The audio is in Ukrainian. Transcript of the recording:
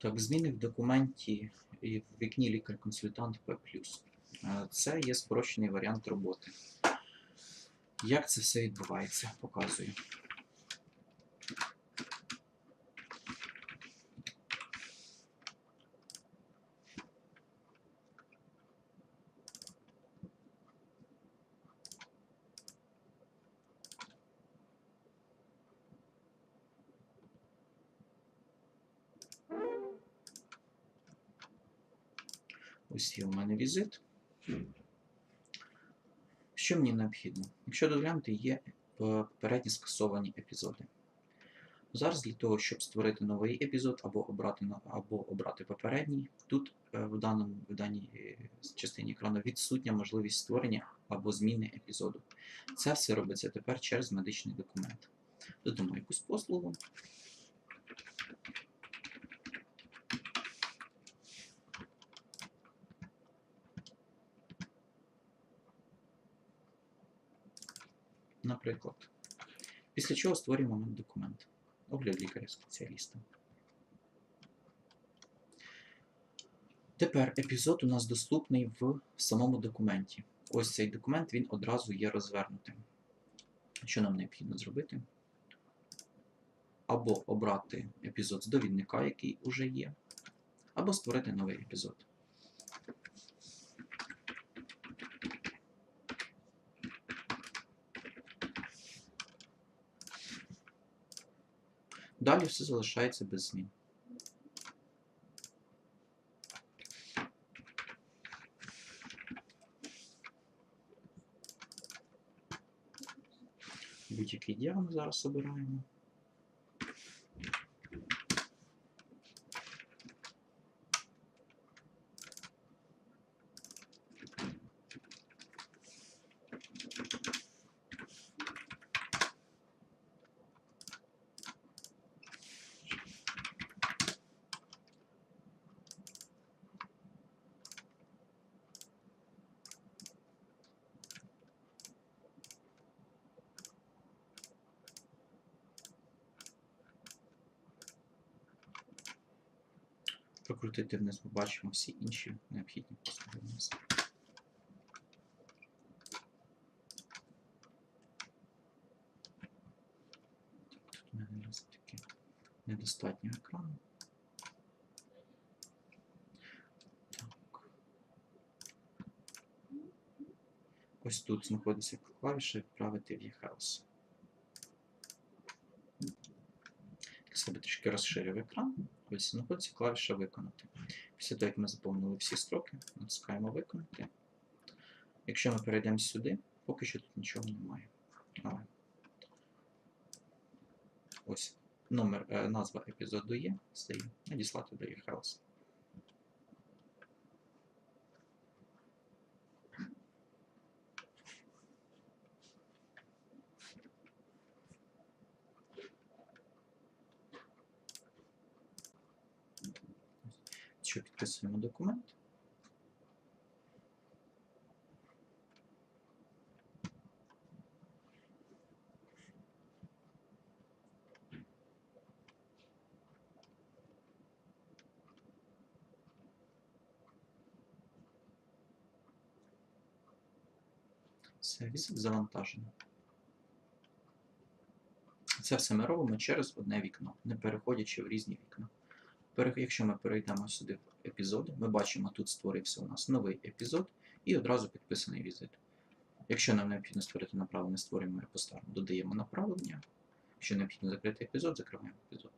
Так, зміни в документі і в вікні лікар-консультант П. Е, Це є спрощений варіант роботи. Як це все відбувається? Показую. Ось є у мене візит. Що мені необхідно? Якщо доглянути, є е, попередні скасовані епізоди. Зараз для того, щоб створити новий епізод або обрати, або обрати попередній, тут е, в, даному, в даній е, частині екрану відсутня можливість створення або зміни епізоду. Це все робиться тепер через медичний документ. Додамо якусь послугу. Наприклад. Після чого створюємо документ. Огляд лікаря-спеціаліста. Тепер епізод у нас доступний в самому документі. Ось цей документ він одразу є розвернутим. Що нам необхідно зробити? Або обрати епізод з довідника, який уже є, або створити новий епізод. Далі все залишається без змін. Будь-який діагноз зараз обираємо. Прокрутити вниз, ми бачимо всі інші необхідні послуги вниз. Тут у мене раз таки недостатньо екрану. Ось тут знаходиться клавіша відправити в eHealth. Себе трішки розширив екран. Ось знаходиться клавіша виконати. Після того, як ми заповнили всі строки, натискаємо виконати. Якщо ми перейдемо сюди, поки що тут нічого немає. Але ось номер, е, назва епізоду є, стає, надіслати до eHealth. Що підписуємо документ. Візит завантажено. Це все ми робимо через одне вікно, не переходячи в різні вікна. Якщо ми перейдемо сюди в епізоди, ми бачимо, тут створився у нас новий епізод і одразу підписаний візит. Якщо нам необхідно створити направлення, створюємо його по-старому, додаємо направлення. Якщо необхідно закрити епізод, закриваємо епізод.